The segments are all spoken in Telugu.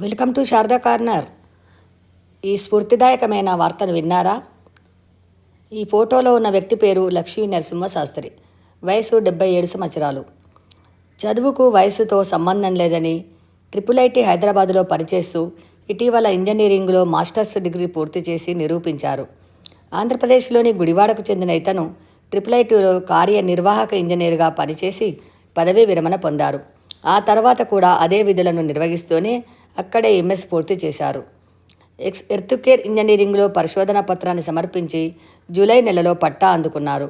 Welcome to Sharada corner. ఈ స్ఫూర్తిదాయకమైన వార్తను విన్నారా? ఈ ఫోటోలో ఉన్న వ్యక్తి పేరు లక్ష్మీ నరసింహ శాస్త్రి వయసు డెబ్బై ఏడు సంవత్సరాలు. చదువుకు వయసుతో సంబంధం లేదని ట్రిపుల్ ఐటీ హైదరాబాదులో పనిచేస్తూ ఇటీవల ఇంజనీరింగ్లో మాస్టర్స్ డిగ్రీ పూర్తి చేసి నిరూపించారు. ఆంధ్రప్రదేశ్లోని గుడివాడకు చెందిన ఇతను ట్రిపుల్ ఐటీలో కార్యనిర్వాహక ఇంజనీర్గా పనిచేసి పదవీ విరమణ పొందారు. ఆ తర్వాత కూడా అదే విధులను నిర్వహిస్తూనే అక్కడే ఎంఎస్ పూర్తి చేశారు. ఎక్స్ ఎర్త్ కేర్ ఇంజనీరింగ్లో పరిశోధన పత్రాన్ని సమర్పించి జూలై నెలలో పట్టా అందుకున్నారు.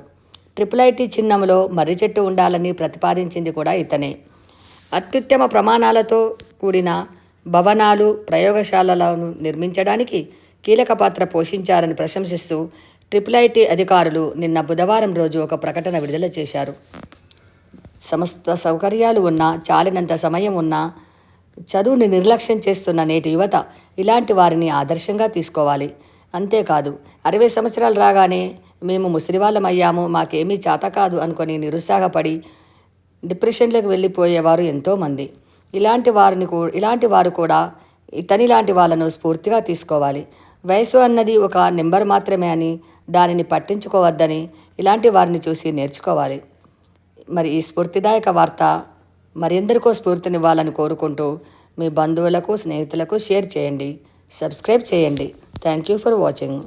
ట్రిపుల్ ఐటీ చిహ్నంలో మర్రి చెట్టు ఉండాలని ప్రతిపాదించింది కూడా ఇతనే. అత్యుత్తమ ప్రమాణాలతో కూడిన భవనాలు ప్రయోగశాలలను నిర్మించడానికి కీలక పాత్ర పోషించారని ప్రశంసిస్తూ ట్రిపుల్ ఐటీ అధికారులు నిన్న బుధవారం రోజు ఒక ప్రకటన విడుదల చేశారు. సమస్త సౌకర్యాలు ఉన్నా చాలినంత సమయం ఉన్నా చదువుని నిర్లక్ష్యం చేస్తున్న నేటి యువత ఇలాంటి వారిని ఆదర్శంగా తీసుకోవాలి. అంతేకాదు అరవై సంవత్సరాలు రాగానే మేము ముసిరివాళ్ళం అయ్యాము మాకేమీ చేత కాదు అనుకొని నిరుత్సాహపడి డిప్రెషన్లోకి వెళ్ళిపోయేవారు ఎంతోమంది. ఇలాంటి వారిని కూ ఇలాంటి వారు కూడా ఇతనిలాంటి వాళ్ళను స్ఫూర్తిగా తీసుకోవాలి. వయసు అన్నది ఒక నెంబర్ మాత్రమే అని దానిని పట్టించుకోవద్దని ఇలాంటి వారిని చూసి నేర్చుకోవాలి. మరి ఈ స్ఫూర్తిదాయక వార్త మరెందరికో స్ఫూర్తినివ్వాలని కోరుకుంటూ మీ బంధువులకు స్నేహితులకు షేర్ చేయండి. సబ్స్క్రైబ్ చేయండి. Thank you for watching